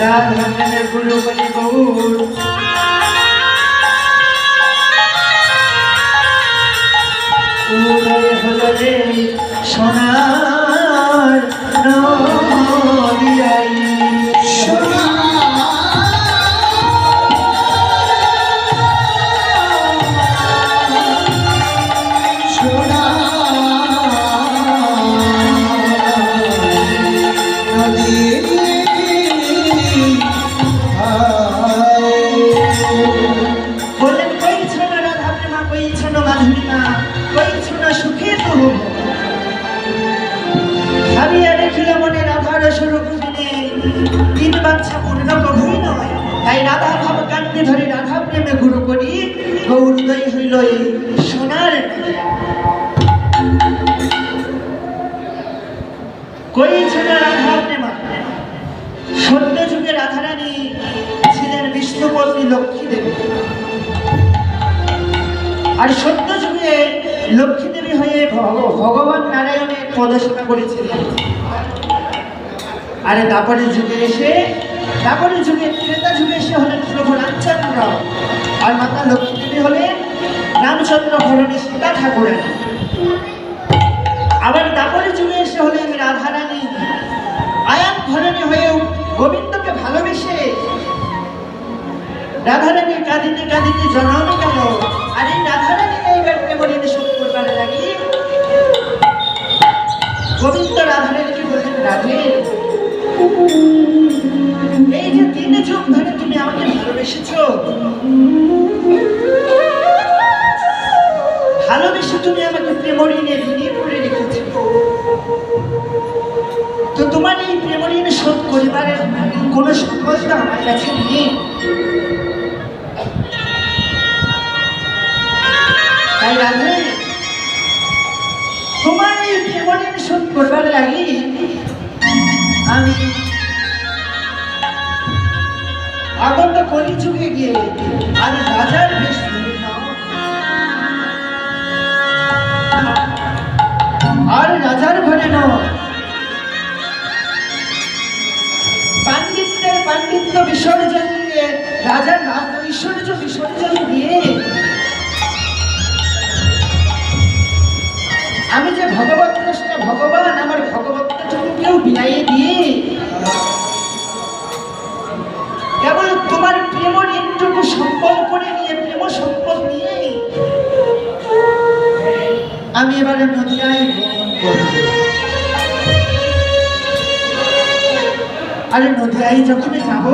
রাধা প্রেমের গুরু বলি গৌর উদয় হলো রে সোনার তিন বাচ্চা পূর্ণ কখই নয় তাই রাধা ভাব কান্তি ধরে রাধা প্রেমে গুরু করি। গৌরদয় হইল এই সোনার কই রাধা প্রেমা? ছিলেন বিষ্ণুপত্নী লক্ষ্মী দেবী আর সত্য যুগে লক্ষ্মী দেবী হয়ে ভগ- ভগবান নারায়ণের পদসেবা করেছিলেন। আরে তারপরে যুগে এসে, তারপরে যুগে ত্রেতা যুগে এসে হলেন প্রভু রামচন্দ্র। আর মাতা লক্ষ্মী হলেন রামচন্দ্র ভরণী সীতা ঠাকুরের। আবার তারপরে যুগে এসে হলেন রাধারানী। আয়ান ধরনী হয়েও গোবিন্দকে ভালোবেসে। রাধারানী কাঁদিতে কাঁদিতে জন্মে গেল। আর এই রাধারানী এইবার প্রেমরিতে শোধ করবার লাগি। গোবিন্দ রাধারানীকে বললেন, রাধে এই যে তিন যুগ ধরে তুমি আমাকে ভালোবেসেছ? ভালোবেসে তুমি আমাকে প্রেমরিনে বিনিয়ে করে রেখেছো। তো তোমার এই প্রেম ঋণ শোধ করিবার কোনো সম্পদ আমার কাছে নেই। তাই তোমার এই প্রেম ঋণ শোধ করবার লাগি আমি আগত কলি যুগে গিয়ে আর রাজার বেশ আর রাজার ঘরে নয় পাণ্ডিত্যের পাণ্ডিত্য বিসর্জন দিয়ে, রাজার রাজ ঐশ্বর্য বিসর্জন দিয়ে। আমি যে ভগবত ভগবান, আমার ভগবতটুকুকেও বিলাইয়ে দিয়ে সম্পদ করে নিয়ে, প্রেম সম্পদ নিয়ে আমি এবারে নদিয়ায় ভ্রমণ করব। আরে নদিয়ায় যখন যাব